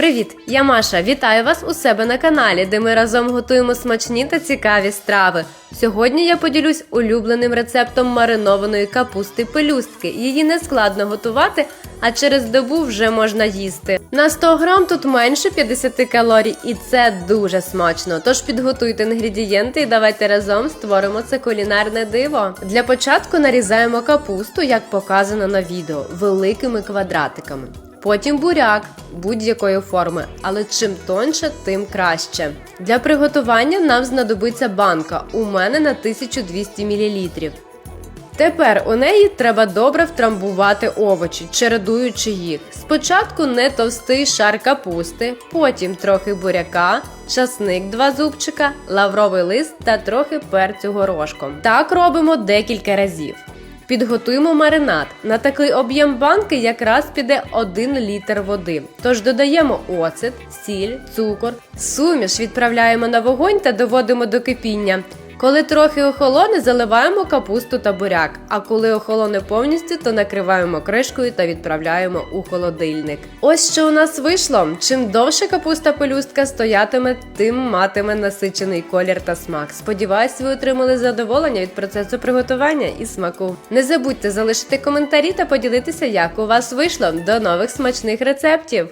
Привіт, я Маша. Вітаю вас у себе на каналі, де ми разом готуємо смачні та цікаві страви. Сьогодні я поділюсь улюбленим рецептом маринованої капусти пелюстки. Її не складно готувати, а через добу вже можна їсти. На 100 грам тут менше 50 калорій, і це дуже смачно. Тож підготуйте інгредієнти і давайте разом створимо це кулінарне диво. Для початку нарізаємо капусту, як показано на відео, великими квадратиками. Потім буряк будь-якої форми, але чим тоньше, тим краще. Для приготування нам знадобиться банка. У мене на 1200 мл. Тепер у неї треба добре втрамбувати овочі, чередуючи їх. Спочатку не товстий шар капусти, потім трохи буряка, часник 2 зубчика, лавровий лист та трохи перцю горошком. Так робимо декілька разів. Підготуємо маринад. На такий об'єм банки якраз піде 1 літр води. Тож додаємо оцет, сіль, цукор. Суміш відправляємо на вогонь та доводимо до кипіння. Коли трохи охолоне, заливаємо капусту та буряк. А коли охолоне повністю, то накриваємо кришкою та відправляємо у холодильник. Ось що у нас вийшло. Чим довше капуста пелюстка стоятиме, тим матиме насичений колір та смак. Сподіваюсь, ви отримали задоволення від процесу приготування і смаку. Не забудьте залишити коментарі та поділитися, як у вас вийшло. До нових смачних рецептів!